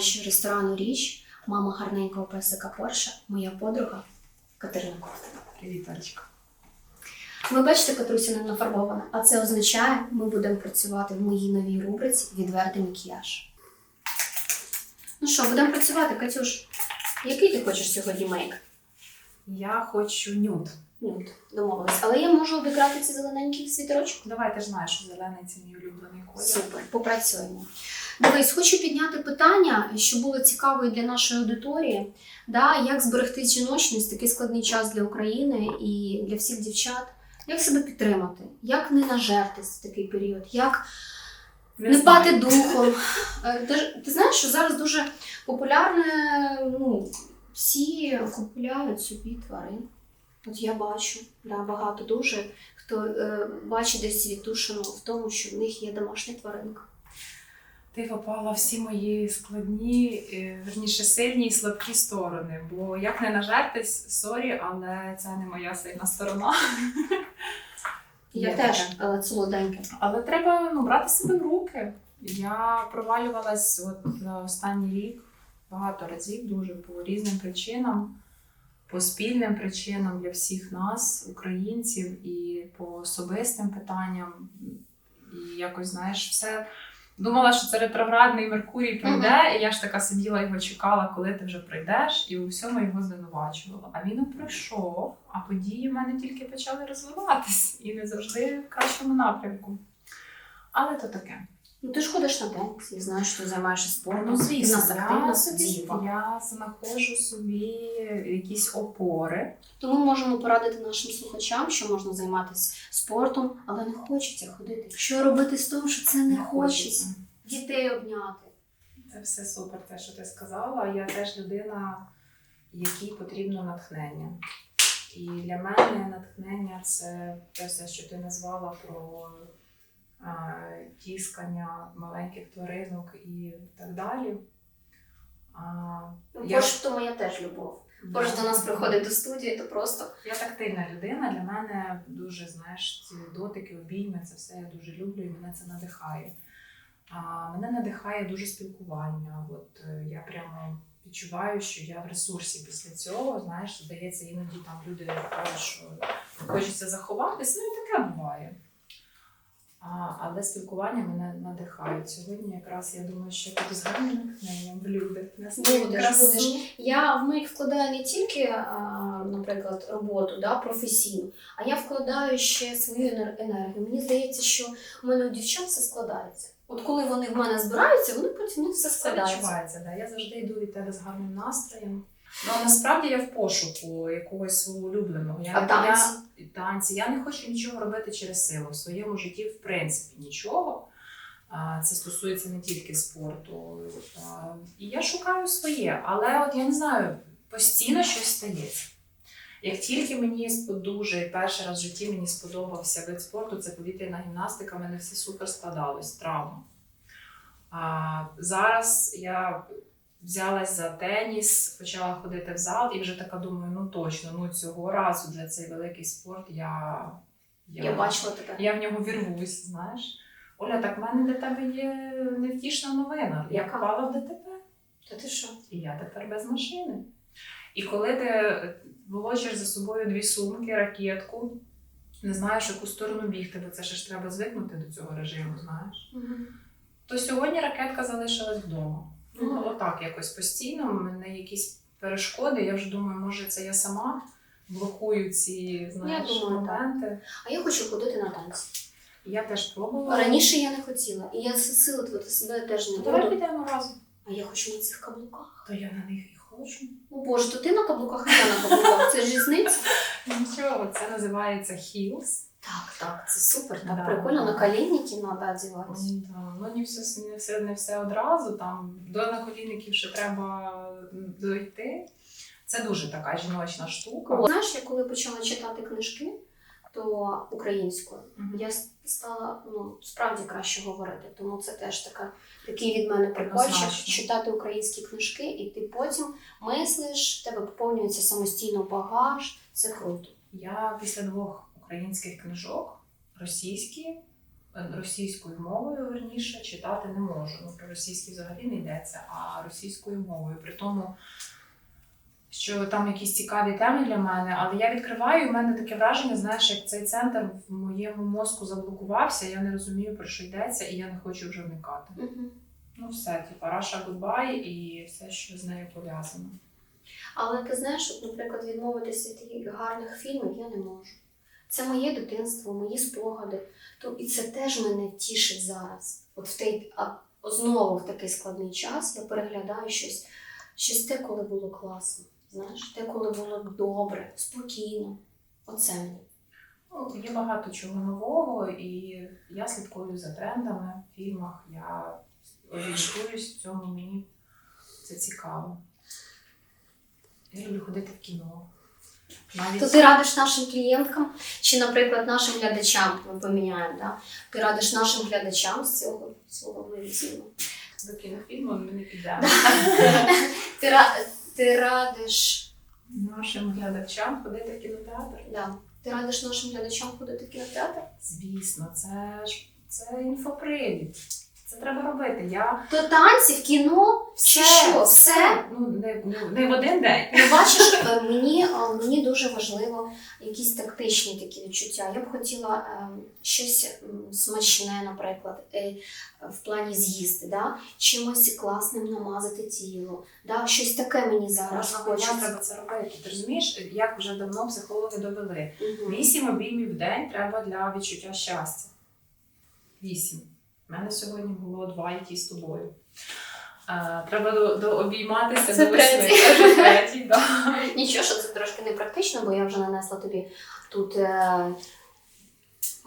студії, ресторану Річ, мама гарненького песика Порша, моя подруга Катерина Ковтина. Привіт, Альчика. Ви бачите, Катруся не нафарбована, а це означає, ми будемо працювати в моїй новій рубриці Відвертий макіяж. Ну що, будемо працювати, Катюш? Який ти хочеш сьогодні мейк? Я хочу нюд. Нюд, домовились. Але я можу обіграти ці зелененькі світерочок. Давай, ти ж знаєш, що зелений це мій улюблений колір. Супер, попрацюємо. Дивись, хочу підняти питання, що було цікаво і для нашої аудиторії. Да, як зберегти жіночність такий складний час для України і для всіх дівчат. Як себе підтримати? Як не нажертись в такий період? Як не, знаю. впати духом? Е, Ти, ти знаєш, що зараз дуже популярне, ну, всі купують собі тварин. От я бачу, да, багато дуже, хто е, бачить десь відтушено в тому, що в них є домашня тваринка. Ти попала всі мої складні, е, верніше сильні і слабкі сторони. Бо як не нажертись, сорі, але це не моя сильна сторона. Я теж, але солоденьке. Але треба ну, брати себе в руки. Я провалювалась от за останній рік багато разів, дуже по різним причинам, по спільним причинам для всіх нас, українців, і по особистим питанням. І якось, знаєш, все. Думала, що це ретроградний Меркурій прийде, і я ж така сиділа його чекала, коли ти вже прийдеш, і у всьому його звинувачувала. А він пройшов, а події в мене тільки почали розвиватись і не завжди в кращому напрямку. Але то таке. Ну ти ж ходиш на я знаю, що ти займаєшся спортом. Ну, звісно, ти в нас активна я собі діва. я знаходжу собі якісь опори. Тому можемо порадити нашим слухачам, що можна займатися спортом, але не хочеться ходити. Що робити з того, що це не, хочеться? Дітей обняти. Це все супер, те, що ти сказала. Я теж людина, якій потрібно натхнення. І для мене натхнення це те все, що ти назвала про тіскання маленьких тваринок і так далі. Я- то моя теж любов. Борщ до нас приходить до студії, то просто Я тактильна людина. Для мене дуже знаєш, ці дотики, обійми, це все я дуже люблю і мене це надихає. А мене надихає дуже спілкування. От е, я прямо відчуваю, що я в ресурсі після цього. Знаєш, здається, іноді там люди кажуть, що хочеться заховатися. Ну і таке буває. А, але спілкування мене надихає. Сьогодні якраз я думаю, що я буду з гарним натхненням в люди. Будеш, будеш. Я в мейк вкладаю не тільки, наприклад, роботу да, професійну, а я вкладаю ще свою енергію. Мені здається, що в мене у дівчат все складається. От коли вони в мене збираються, вони потім все Це відчувається, да. Я завжди йду від тебе з гарним настроєм. Ну, насправді я в пошуку якогось свого улюбленого. Я, А не- танці? Я, танці. Я не хочу нічого робити через силу. В своєму житті, в принципі, нічого. Це стосується не тільки спорту. І я шукаю своє, але от я не знаю, постійно щось стається. Як тільки мені дуже перший раз в житті мені сподобався вид спорту, це повітряна гімнастика, в мене все супер складалось, травма. А, зараз я взялась за теніс, почала ходити в зал і вже така думаю, ну точно, ну цього разу вже цей великий спорт я, Я бачила тебе. я в нього вірвусь, знаєш. Оля, так в мене для тебе є невтішна новина. Я впала в ДТП, Та ти що? і я тепер без машини. І коли ти волочиш за собою дві сумки, ракетку, не знаєш, яку сторону бігти, бо це ж треба звикнути до цього режиму, знаєш. То сьогодні ракетка залишилась вдома. Ну, отак якось постійно. У мене якісь перешкоди. Я вже думаю, може, це я сама блокую ці знаєш, думаю, так. А я хочу ходити на танці. Я теж пробувала. Раніше я не хотіла, і я засилити себе теж не Давай підемо разом. А я хочу на цих каблуках. То я на них і хочу. О Боже, то ти на каблуках, а я на каблуках. Це ж різниця. Нічого, це називається heels. Так, так, це супер, так Да. прикольно. На колінники треба одягатися. М, да. Ну, не все, не, все, не все одразу. Там до наколінників ще треба дойти. Це дуже така жіночна штука. Знаєш, я коли почала читати книжки, то українською Мгм. я стала ну, справді краще говорити. Тому це теж така, такий від мене прикольчик читати українські книжки, і ти потім мислиш, в тебе поповнюється самостійно багаж. Це круто. Я після двох українських книжок російські е, російською мовою, верніше, читати не можу. Ну, про російський взагалі не йдеться, а російською мовою. При тому, що там якісь цікаві теми для мене, але я відкриваю, і в мене таке враження, знаєш, як цей центр в моєму мозку заблокувався, я не розумію, про що йдеться, і я не хочу вже вникати. Мгм. Ну, все, типа, Раша Гудбай і все, що з нею пов'язано. Але ти знаєш, наприклад, відмовитися від таких гарних фільмів я не можу. Це моє дитинство, мої спогади. То і це теж мене тішить зараз. От в той, а знову в такий складний час я переглядаю щось, щось те, коли було класно. Знаєш, те, коли було добре, спокійно. Оце мені. Ну, є багато чого нового, і я слідкую за трендами в фільмах. Я орієнтуюсь в цьому, мені це цікаво. Я люблю ходити в кіно. Навіть То ти радиш нашим клієнткам чи, наприклад, нашим глядачам, ми поміняємо, да? ти радиш нашим глядачам з цього свого вивізну. до кінофільму ми не підемо. Ти, ти радиш Нашим глядачам ходити в кінотеатр. Да. Ти радиш нашим глядачам ходити в кінотеатр? Звісно, це ж це інфопривід. Це треба робити. Я То танці в кіно чи що? Все? Ну, не, не, не в один день. Ну, бачиш, е, мені, е, мені дуже важливо якісь тактичні такі відчуття. Я б хотіла е, щось смачне, наприклад, в плані з'їсти, да? чимось класним намазати тіло. Да? Щось таке мені зараз хочеться. треба це робити. Ти розумієш, як вже давно психологи довели. Вісім обіймів в день треба для відчуття щастя. Вісім. У мене сьогодні було два, які з тобою. Е, треба до, до обійматися Це до третій. Третій, да. Нічого, що це трошки непрактично, бо я вже нанесла тобі тут е,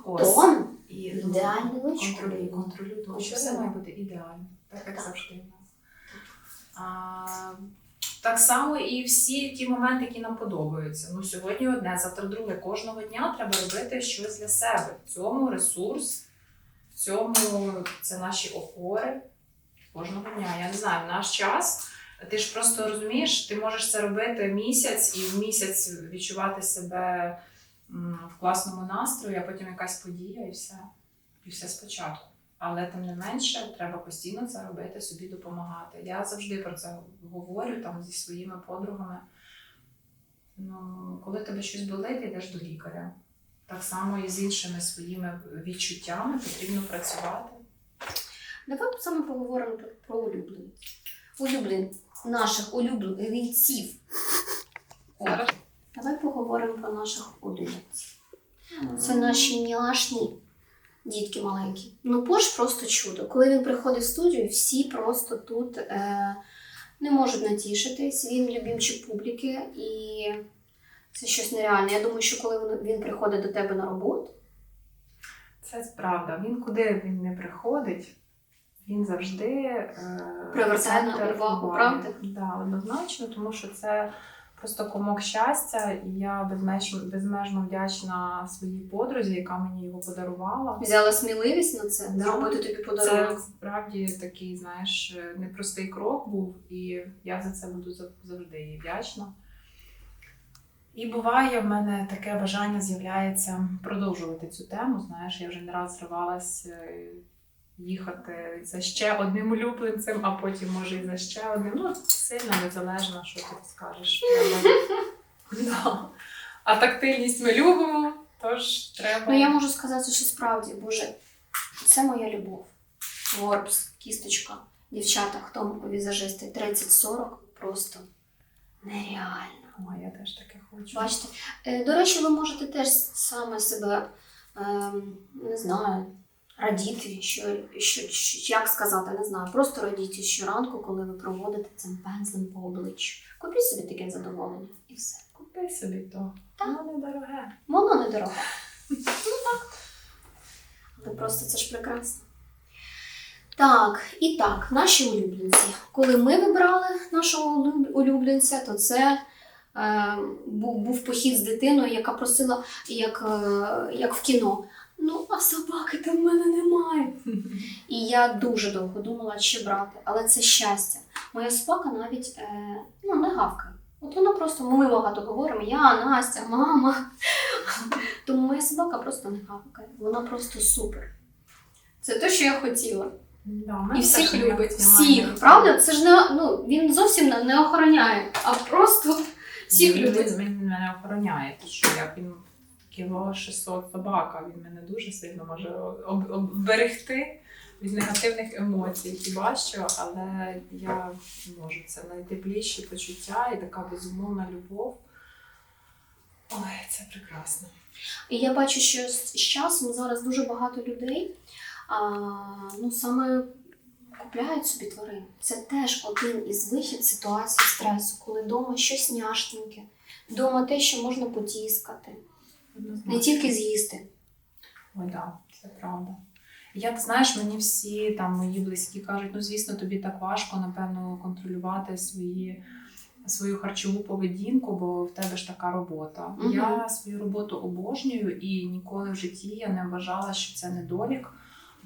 Ось. тон. І ну, Ідеальний личко. контролюй, контролюй, тому що все має бути ідеально, так як завжди в нас. А, так само і всі ті моменти, які нам подобаються. Ну, сьогодні одне, завтра друге. Кожного дня треба робити щось для себе. В цьому ресурс, цьому це наші опори. Кожного дня. Я не знаю, в наш час. Ти ж просто розумієш, ти можеш це робити місяць і в місяць відчувати себе в класному настрої, а потім якась подія і все. І все спочатку. Але тим не менше, треба постійно це робити, собі допомагати. Я завжди про це говорю там зі своїми подругами. Ну, коли тебе щось болить, йдеш до лікаря. Так само і з іншими своїми відчуттями потрібно працювати. Давай саме поговоримо про, про улюбленців. Улюблен... Наших улюбленців. Зараз. Давай поговоримо про наших улюбленців. Це наші мілашні дітки маленькі. Ну, Пош просто чудо. Коли він приходить в студію, всі просто тут е, не можуть натішитись. Він любімчик публіки і це щось нереальне. Я думаю, що коли він, приходить до тебе на роботу, Це правда. Він куди він не приходить, він завжди е, Привертає на увагу, правда? Да, однозначно, тому що це просто комок щастя, і я безмежно, безмежно вдячна своїй подрузі, яка мені його подарувала. взяла сміливість на це, Да. зробити тобі Це подарунок. справді такий, знаєш, непростий крок був, і я за це буду завжди їй вдячна. І буває, в мене таке бажання з'являється продовжувати цю тему. Знаєш, я вже не раз зривалась е, їхати за ще одним улюбленцем, а потім може і за ще одним. Ну, сильно незалежно, що ти скажеш. Треба- Да. А тактильність ми любимо, тож треба. Ну я можу сказати, що справді, боже, це моя любов. Ворбс, кісточка, дівчата, хто візажисти 30-40, просто нереально. Ой, я теж таке хочу. Бачите, Е, до речі, ви можете теж саме себе ем, не знаю, радіти, що, що, що як сказати, не знаю, просто радіти щоранку, коли ви проводите цим пензлем по обличчю. Купіть собі таке задоволення і все. Купи собі то. Так. Воно недороге. Воно недорого. Ну так. Але просто це ж прекрасно. Так, і так, наші улюбленці. Коли ми вибрали нашого улюб- улюбленця, то це був, був похід з дитиною, яка просила як, е, як в кіно. Ну, а собаки там в мене немає. І я дуже довго думала, чи брати, але це щастя. Моя собака навіть е, ну, не гавкає. От вона просто ми багато говоримо, я, Настя, мама. Тому моя собака просто не гавкає. Вона просто супер. Це те, що я хотіла. Да, І всіх любить. Всіх. Правда? Це ж не ну він зовсім не охороняє, а просто всіх Він- любить. Він, він мене охороняє, тому що я він кіло 600 собака, він мене дуже сильно може об- обберегти від негативних емоцій. Хіба що, але я можу. Це найтепліші почуття і така безумовна любов. Ой, це прекрасно. І я бачу, що з часом зараз дуже багато людей а, ну, саме купляють собі тварин. Це теж один із вихід ситуації стресу, коли вдома щось няшненьке, вдома те, що можна потіскати, не тільки з'їсти. Ой, да, це правда. Я ти знаєш, мені всі там мої близькі кажуть, ну звісно, тобі так важко, напевно, контролювати свої, свою харчову поведінку, бо в тебе ж така робота. Мгм. Я свою роботу обожнюю і ніколи в житті я не вважала, що це недолік.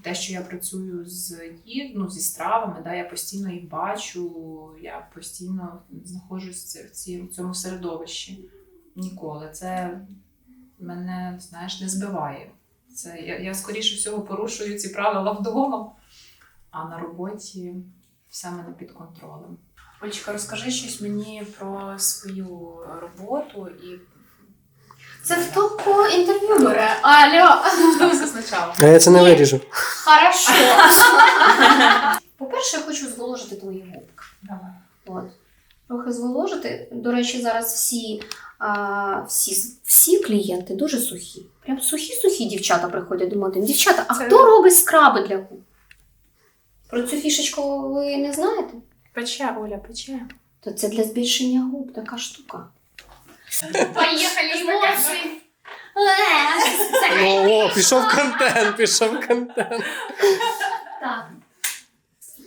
Те, що я працюю з їд, ну, зі стравами, да, я постійно їх бачу, я постійно знаходжусь в в цьому середовищі. Ніколи. Це мене, знаєш, не збиває. Це я, я скоріше всього порушую ці правила вдома, а на роботі все мене під контролем. Олечка, розкажи щось мені про свою роботу і Це хто по інтерв'ю бере? Алло, спочатку. А я це не виріжу. Хорошо. По-перше, я хочу зволожити твої губки. Давай. От. Трохи зволожити. До речі, зараз всі, а, всі, всі клієнти дуже сухі. Прям сухі-сухі дівчата приходять до магазину. Дівчата, а Це- хто робить скраби для губ? Про цю фішечку ви не знаєте? Пече, Оля, пече. То це для збільшення губ така штука. Поїхали емоції. О, пішов контент, пішов контент. Так.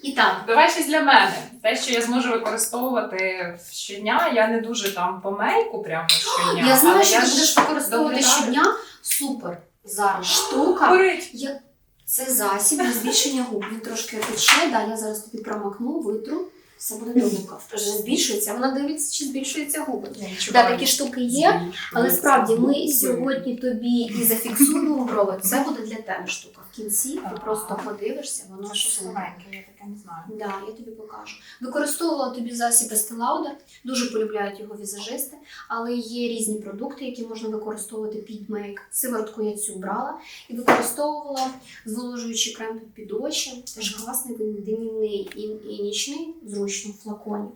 І так. Давай щось для мене. Те, що я зможу використовувати щодня, я не дуже там помейку прямо щодня. Я знаю, але що ти будеш використовувати доглядаю. щодня. Супер. Зараз штука. Горить. Я... Це засіб для збільшення губ. Він трошки тече, да, я зараз тобі промакну, витру. Все буде думка. Вже збільшується. Вона дивиться, чи збільшується губи. Да, такі штуки є, але справді ми сьогодні тобі і зафіксуємо брови. Це буде для тебе штука. В кінці ти просто подивишся, воно щось новеньке, я не знаю. Да, я тобі покажу. Використовувала тобі засіб Estee Lauder, дуже полюбляють його візажисти, але є різні продукти, які можна використовувати під мейк. Сиворотку я цю брала і використовувала зволожуючий крем під очі. Теж класний, він денівний і, і нічний, зручно в флаконі.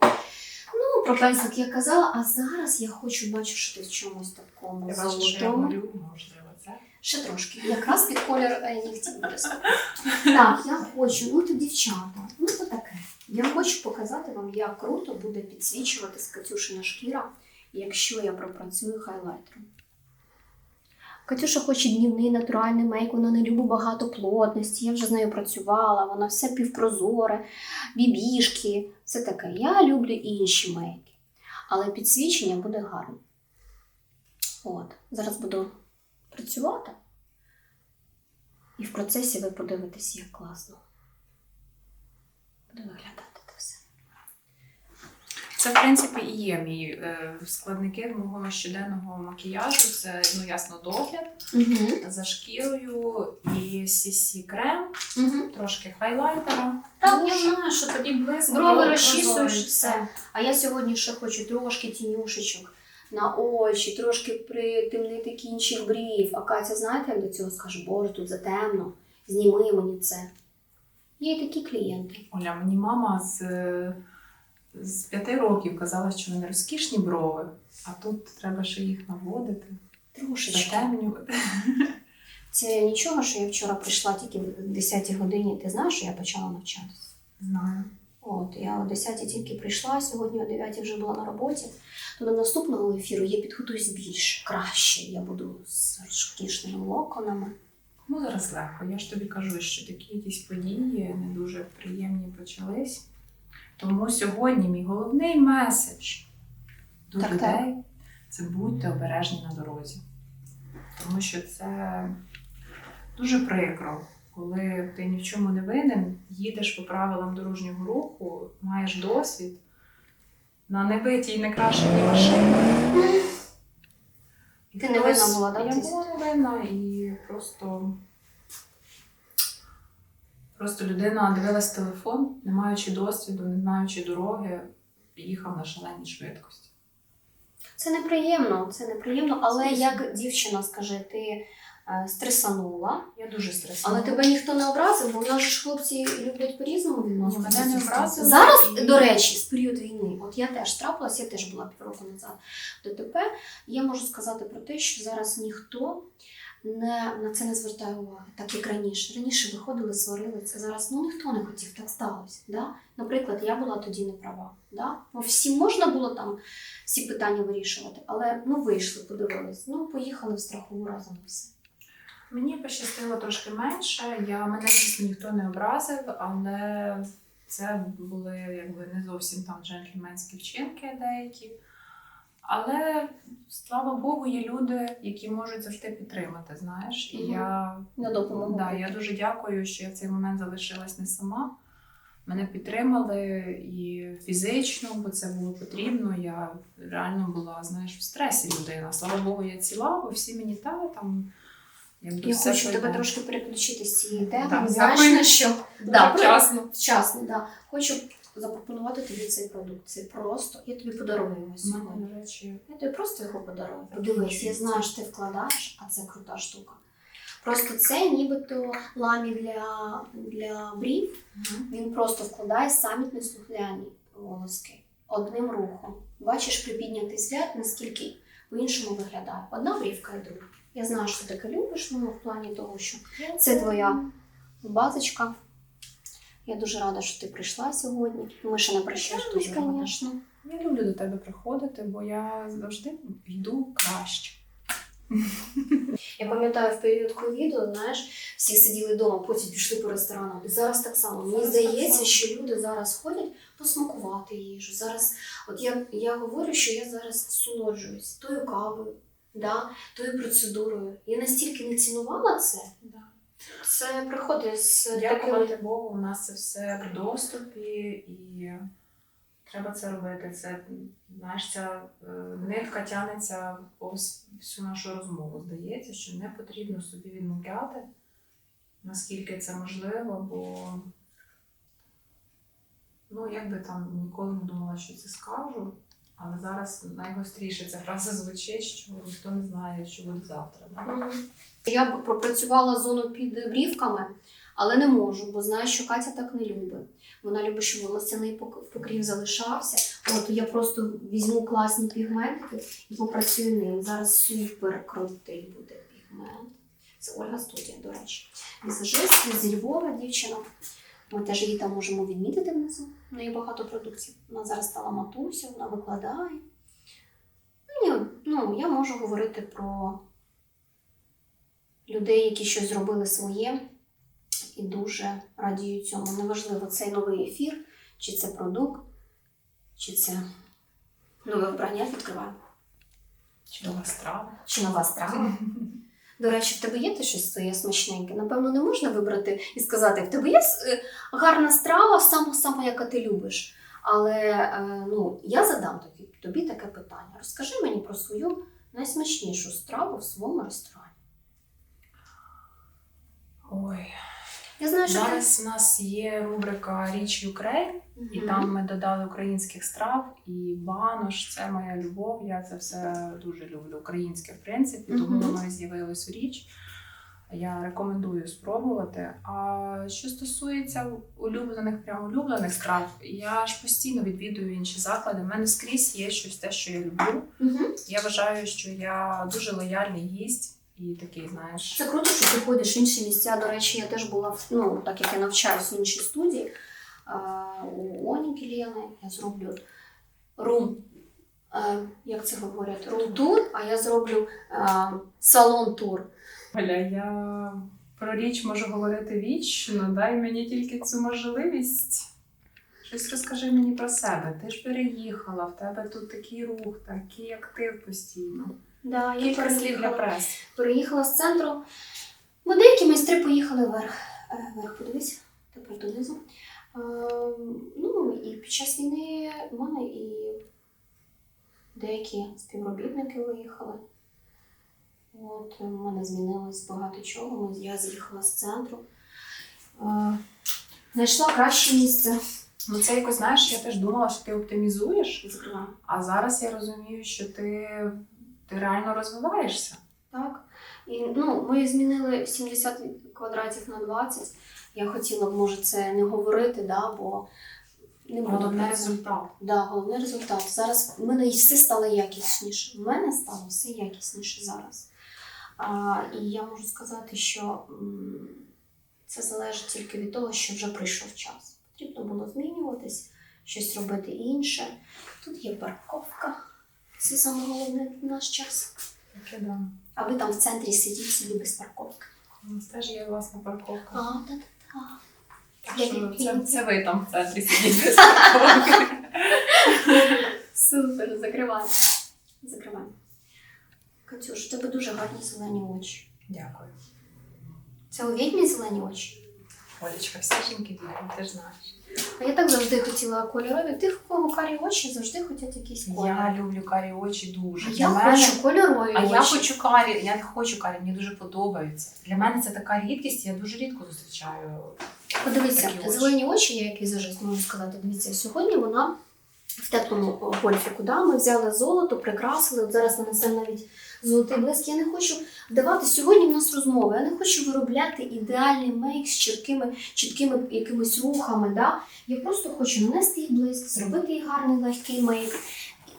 Ну, про пензлик я казала, а зараз я хочу бачу, що ти в чомусь такому Я бачу, що я золотому. Ще трошки. Якраз під колір е, нігтів буде. Так, я хочу, ну то дівчата, ну то таке. Я хочу показати вам, як круто буде підсвічувати Катюшина шкіра, якщо я пропрацюю хайлайтером. Катюша хоче днівний натуральний мейк, вона не любить багато плотності. Я вже з нею працювала, вона все півпрозоре, бібішки, все таке. Я люблю інші мейки. Але підсвічення буде гарно. От, зараз буду працювати. І в процесі ви подивитесь, як класно буде виглядати це все. Це, в принципі, і є мій е, складники мого щоденного макіяжу. Це, ну, ясно, догляд Угу. за шкірою і CC крем, Угу. трошки хайлайтера. Так, я знаю, що тоді близько. Брови розчісуєш все. А я сьогодні ще хочу трошки тінюшечок на очі, трошки притемнити кінчик брів. А Катя, знаєте, як до цього скаже, боже, тут затемно, зніми мені це. Є і такі клієнти. Оля, мені мама з, з п'яти років казала, що в мене розкішні брови, а тут треба ще їх наводити, Трошечки. затемнювати. Це нічого, що я вчора прийшла тільки в 10 годині. Ти знаєш, що я почала навчатися? Знаю. От, я о 10 тільки прийшла, сьогодні о 9 вже була на роботі. То до наступного ефіру я підготуюсь більше, краще. Я буду з розкішними локонами. Ну, зараз легко. Я ж тобі кажу, що такі якісь події не дуже приємні почались. Тому сьогодні мій головний меседж до Так, людей це будьте обережні на дорозі. Тому що це дуже прикро, коли ти ні в чому не винен, їдеш по правилам дорожнього руху, маєш досвід на небитій не крашеній машині. І Ти не винна була, да, Я була не винна і просто. Просто людина дивилась телефон, не маючи досвіду, не знаючи дороги, їхав на шаленій швидкості. Це неприємно, це неприємно, але як дівчина, скажи, ти стресанула, Я дуже стресувала. але тебе ніхто не образив, бо в нас ж хлопці люблять по-різному відноситися. Мене не образили. Зараз, до речі, з період війни, от я теж трапилась, я теж була півроку назад в ДТП. Я можу сказати про те, що зараз ніхто не, на це не звертає уваги, так як раніше. Раніше виходили, сварилися. Зараз ну ніхто не хотів, так сталося. Да? Наприклад, я була тоді не права. Да? Бо всім можна було там всі питання вирішувати, але ну вийшли, подивились, ну поїхали в страхову разом все. Мені пощастило трошки менше. Я мене дійсно ніхто не образив, але це були якби не зовсім там джентльменські вчинки деякі. Але слава Богу, є люди, які можуть завжди підтримати. Знаєш, і Мгм. я На допомогу. Да, я дуже дякую, що я в цей момент залишилась не сама. Мене підтримали і фізично, бо це було потрібно. Я реально була, знаєш, в стресі людина. Слава Богу, я ціла, бо всі мені та там. Якби Я все хочу тебе трошки переключити з цієї теми. Так, Вдячна, що Да, вчасно. вчасно, да. Хочу запропонувати тобі цей продукт. Це просто я тобі подарую його сьогодні. Я тобі просто його подарую. Подивись, я знаю, що ти вкладаєш, а це крута штука. Просто це нібито ламі для, для брів. Він просто вкладає самі неслухняні волоски одним рухом. Бачиш припіднятий взгляд, наскільки по-іншому виглядає. Одна брівка і друга. Я знаю, що ти таке любиш, ну, в плані того, що це твоя базочка. Я дуже рада, що ти прийшла сьогодні. Ми ще не дуже звісно. я люблю до тебе приходити, бо я завжди йду краще. Я пам'ятаю в період ковіду, знаєш, всі сиділи вдома, потім пішли по ресторанам. І зараз так само. Мені здається, що люди зараз ходять посмакувати їжу. Зараз, от я, я говорю, що я зараз насолоджуюсь тою кавою, да, тою процедурою. Я настільки не цінувала це. Це приходить з Дякувати таким. Богу, у нас це все в доступі і треба це робити. Це знаєш, ця е, нитка тягнеться повз всю нашу розмову. Здається, що не потрібно собі відмовляти, наскільки це можливо, бо ну, як би там ніколи не думала, що це скажу. Але зараз найгостріше ця фраза звучить, що ніхто не знає, що буде завтра. Да? Я б пропрацювала зону під брівками, але не можу, бо знаю, що Катя так не любить. Вона любить, щоб волосяний пок- покрів залишався. От я просто візьму класні пігментики і попрацюю ним. Зараз супер крутий буде пігмент. Це Ольга студія, до речі. Візажист зі Львова дівчина. Ми теж її там можемо відмітити внизу. В неї багато продуктів. Вона зараз стала матусю, вона викладає. Ні, ну, я можу говорити про людей, які щось зробили своє, і дуже радію цьому. Неважливо, цей новий ефір, чи це продукт, чи це нове вбрання відкриваю, Чудова страва. чи нова страва. До речі, в тебе є те щось своє смачненьке? Напевно, не можна вибрати і сказати, в тебе є е, гарна страва, сама сама, яка ти любиш. Але е, ну, я задам тобі, тобі таке питання. Розкажи мені про свою найсмачнішу страву в своєму ресторані. Ой. Я знаю, що Зараз у нас є рубрика Річ Юкрейн, і там ми додали українських страв, і банош це моя любов. Я це все дуже люблю. Українське, в принципі, тому Мгм. воно з'явилось у річ. Я рекомендую спробувати. А що стосується улюблених, прямо улюблених страв, я ж постійно відвідую інші заклади. У мене скрізь є щось те, що я люблю. Мгм. Я вважаю, що я дуже лояльний гість і такий, знаєш. Це круто, що ти ходиш в інші місця. До речі, я теж була в- ну, так як я навчаюсь в іншій студії. У Оні Кілєни я зроблю рум. е, Як це говорять? Рум-тур, а я зроблю е, салон-тур. Оля, я про річ можу говорити вічно. Дай мені тільки цю можливість. Щось розкажи мені про себе. Ти ж переїхала, в тебе тут такий рух, такий актив постійно. Да, я Кілька слів для переїхала, преси. переїхала з центру. Бо деякі майстри поїхали вверх. Е, Вверх, подивись, тепер донизу. Е, Ну і під час війни в мене і деякі співробітники виїхали. От у мене змінилось багато чого. Я з'їхала з центру. е, знайшла краще місце. Ну це якось знаєш, я теж думала, що ти оптимізуєш, Закриваю. а зараз я розумію, що ти, ти реально розвиваєшся. Так. І, ну, ми змінили 70 квадратів на 20. Я хотіла б, може, це не говорити, да, бо не буду Головне про результат. Да, головний результат. Зараз в мене все стало якісніше. В мене стало все якісніше зараз. А, і я можу сказати, що м, це залежить тільки від того, що вже прийшов час. Потрібно було змінюватись, щось робити інше. Тут є парковка. Це саме головне в наш час. Да. А ви там в центрі сидіть собі без парковки. У нас теж є власна парковка. А, так-так. Так для що це, це ви там в центрі сидіть без парковки. Супер, закриваємо. Закриваємо. Катюш, у тебе дуже гарні зелені очі. Дякую. Це у відьмі зелені очі. Олечка, всі жінки дякую, ти ж знаєш. А я так завжди хотіла кольорові. Тих, у кого карі очі, завжди хочуть якісь кольори. Я люблю карі очі дуже. А Для я мене- хочу кольорові А очі. я хочу карі, я не хочу карі, мені дуже подобаються. Для мене це така рідкість, я дуже рідко зустрічаю. Подивися, такі очі. зелені очі, я як візажист можу сказати, дивіться, сьогодні вона в теплому гольфіку. Да? Ми взяли золото, прикрасили. От зараз нанесемо навіть золотий блиск. Я не хочу вдавати сьогодні в нас розмови. Я не хочу виробляти ідеальний мейк з чіткими, чіткими якимись рухами. Да? Я просто хочу нанести їй блиск, зробити їй гарний легкий мейк.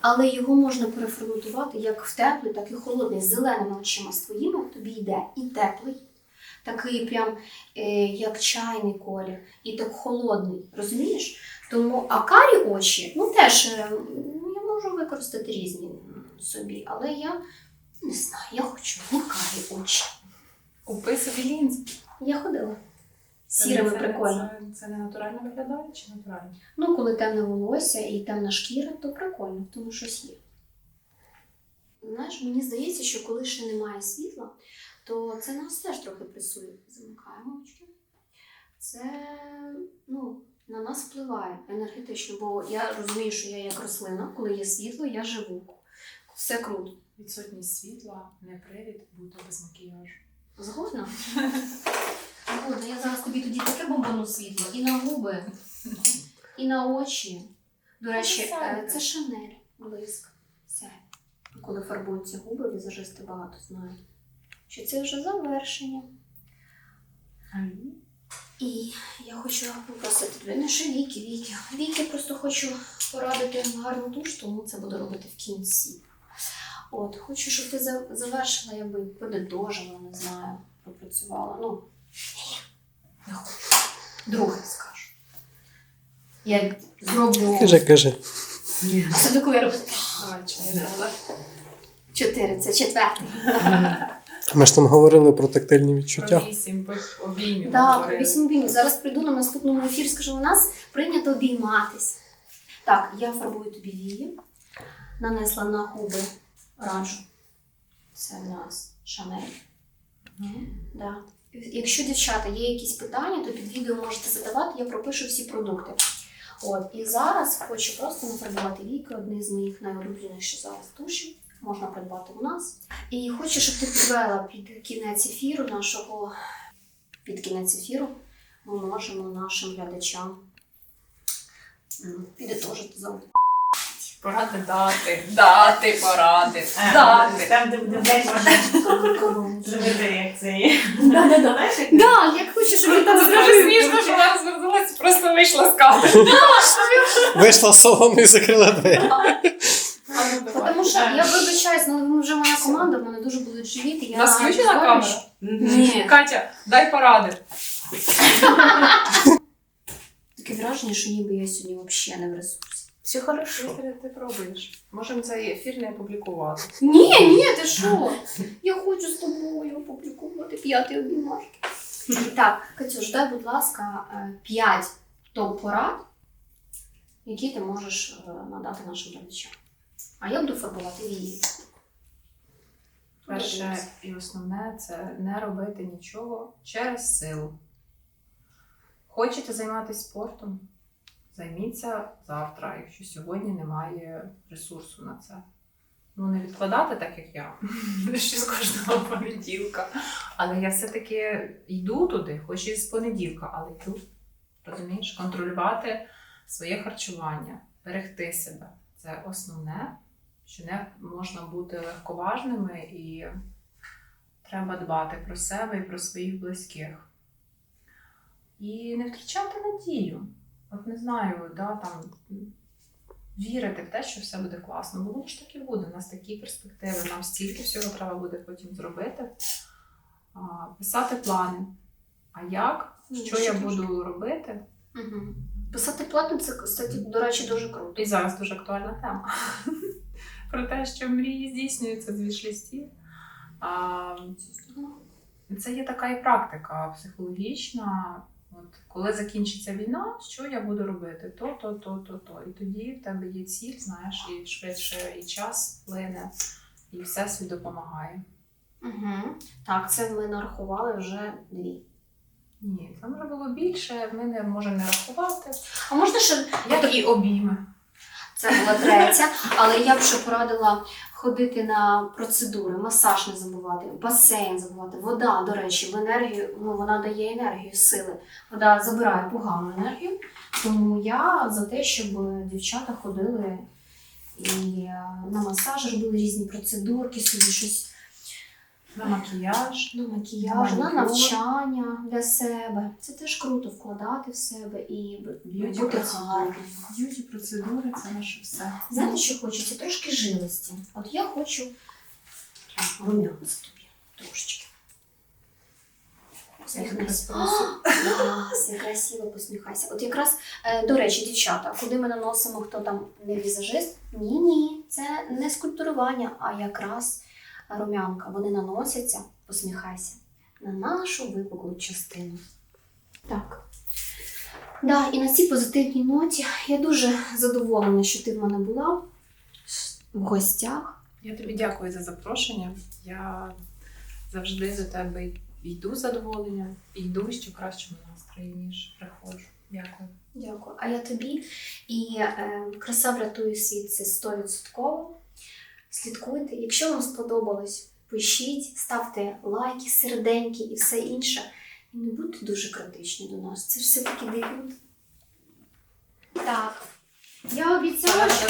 Але його можна переформатувати як в теплий, так і холодний, з зеленими очима з твоїми тобі йде і теплий, такий прям е, як чайний колір, і так холодний, розумієш? Тому а карі очі, ну теж е, я можу використати різні собі, але я не знаю, я хочу не очі. Купи собі лінзи. Я ходила. Сірими Це- прикольно. Це, це не натурально виглядає чи натурально? Ну, коли темне волосся і темна шкіра, то прикольно, тому щось є. Знаєш, мені здається, що коли ще немає світла, то це нас теж трохи пресує. Замикаємо очки. Це ну, на нас впливає енергетично, бо я розумію, що я як рослина, коли є світло, я живу. Все круто. Відсутність світла не привід бути без макіяжу. Згодна? Згодна. Я зараз тобі тоді таке бомбану світло і на губи, і на очі. До речі, Це е, Шанель блиск. Це. Коли фарбуються губи, візажисти багато знають, що це вже завершення. І я хочу попросити тебе, не ще віки, віки. Віки просто хочу порадити гарну душ, тому це буду робити в кінці. От, хочу, щоб ти за- завершила, якби подедожила, не знаю, пропрацювала. Ну, не хочу. Друге скажу. Я зроблю. Кажи, кажи. Це до коли я роблю? Давай, чотири. Це четвертий. Ми ж там говорили про тактильні відчуття. Про вісім обіймів. Так, вісім обіймів. Зараз прийду на наступному ефірі, скажу, у нас прийнято обійматись. Так, я фарбую тобі вії, нанесла на губи оранжу. Це в нас Шанель. Мгм. Да. Якщо дівчата є якісь питання, то під відео можете задавати, я пропишу всі продукти. От, і зараз хочу просто нафарбувати віки, одні з моїх найулюбленіших зараз тушів. Можна придбати у нас. І хочу, щоб ти підвела під кінець ефіру нашого. Під кінець ефіру ми можемо нашим глядачам підітожити за Поради дати, дати поради, дати. Там, де буде можна як це є. Да, як хочеш, щоб ти там Скажи смішно, що вона звернулася, просто вийшла з кадри. Вийшла з салону і закрила двері. Тому що я вибачаюсь, ну ви вже моя команда, в мене дуже будуть живіти. Я нас включена знаю, камера? що- Ні. Катя, дай поради. Таке враження, що ніби я сьогодні взагалі не в ресурсі. Все хорошо. Ти, ти пробуєш. Можемо цей ефір не опублікувати. Ні, ні, ти що? Я хочу з тобою опублікувати п'ятий обіймашки. Так, Катюш, дай, будь ласка, е, п'ять топ-порад, які ти можеш е, надати нашим глядачам. А я буду фарбувати вії. Перше і основне це не робити нічого через силу. Хочете займатися спортом? Займіться завтра, якщо сьогодні немає ресурсу на це. ну, не відкладати так, як я, ще з кожного понеділка. Але я все-таки йду туди, хоч і з понеділка, але йду. Розумієш, контролювати своє харчування, берегти себе. Це основне, що не можна бути легковажними і треба дбати про себе і про своїх близьких. І не втрачати надію. От не знаю, да, там, вірити в те, що все буде класно. Бо воно ж так і буде. У нас такі перспективи, нам стільки всього треба буде потім зробити. А, писати плани. А як? Ну, Що я ще буду робити? Угу. Писати платно це, кстати, до речі, дуже круто. І зараз дуже актуальна тема. Про те, що мрії здійснюються з вішлістів. Це є така і практика психологічна. От коли закінчиться війна, що я буду робити? То, то, то, то, то. І тоді в тебе є ціль, знаєш, і швидше і час плине, і все свій допомагає. Угу. Так, це ми нарахували вже дві. Ні, це може було більше, ми не можемо не рахувати. А можна ще я... і обійми. Це була третя, але я б ще порадила ходити на процедури, масаж не забувати, басейн забувати. Вода, до речі, в енергію, ну вона дає енергію, сили. Вода забирає погану енергію. Тому я за те, щоб дівчата ходили і е, на масаж робили різні процедурки, собі щось На макіяж. на макіяж, на навчання для себе. Це теж круто вкладати в себе і бути гарним. Б'юті процедури це наше все. Знаєте, що хочеться? Трошки жилості. От я хочу рум'янця тобі трошечки. Посміхнися. Клас, красиво посміхайся. От якраз, е, до речі, дівчата, куди ми наносимо, хто там не візажист? Ні, ні, це не скульптурування, а якраз рум'янка. Вони наносяться, посміхайся, на нашу випуклу частину. Так. Да, і на цій позитивній ноті я дуже задоволена, що ти в мене була в гостях. Я тобі дякую за запрошення. Я завжди до тебе йду з задоволенням, і йду ще в кращому настрої, ніж приходжу. Дякую. Дякую. А я тобі. І е, краса врятує світ це 100%. Слідкуйте. Якщо вам сподобалось, пишіть, ставте лайки, серденьки і все інше. І не будьте дуже критичні до нас. Це ж все-таки дебют. Так. Я обіцяла, що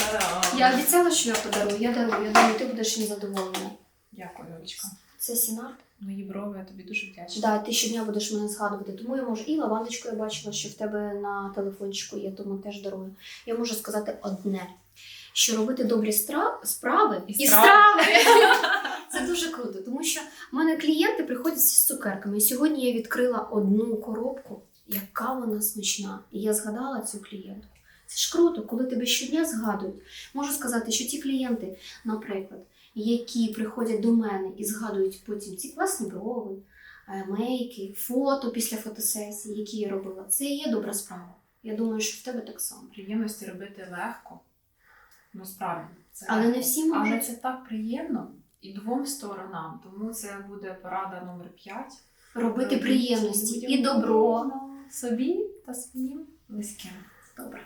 я обіцяла, що я подарую. Я дарую. Я думаю, ти будеш їм задоволена. Дякую, Олечка. Це Сінар. Мої брови, я тобі дуже вдячна. Да, ти щодня будеш мене згадувати. Тому я можу і лавандочку я бачила, що в тебе на телефончику є, тому теж дарую. Я можу сказати одне: що робити добрі стра... справи І і страви. страви. Це дуже круто, тому що в мене клієнти приходять з цукерками. І сьогодні я відкрила одну коробку, яка вона смачна. І я згадала цю клієнтку. Це ж круто, коли тебе щодня згадують. Можу сказати, що ті клієнти, наприклад, які приходять до мене і згадують потім ці класні брови, е, мейки, фото після фотосесії, які я робила, це і є добра справа. Я думаю, що в тебе так само. Приємності робити легко. Ну, справді. Це Але легко. не всі Але це так приємно і двом сторонам. Тому це буде порада номер 5. Робити приємності і добро. собі та своїм близьким. Добре.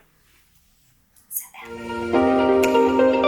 Це те.